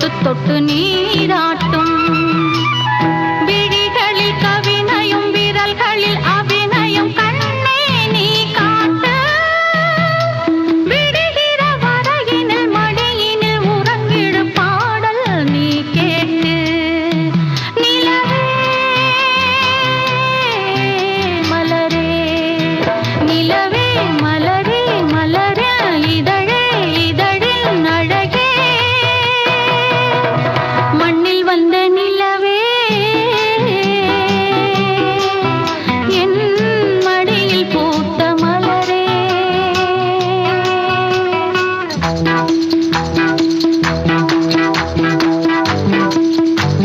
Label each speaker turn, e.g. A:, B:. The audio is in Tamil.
A: தொட்டு தொட்டு நீரா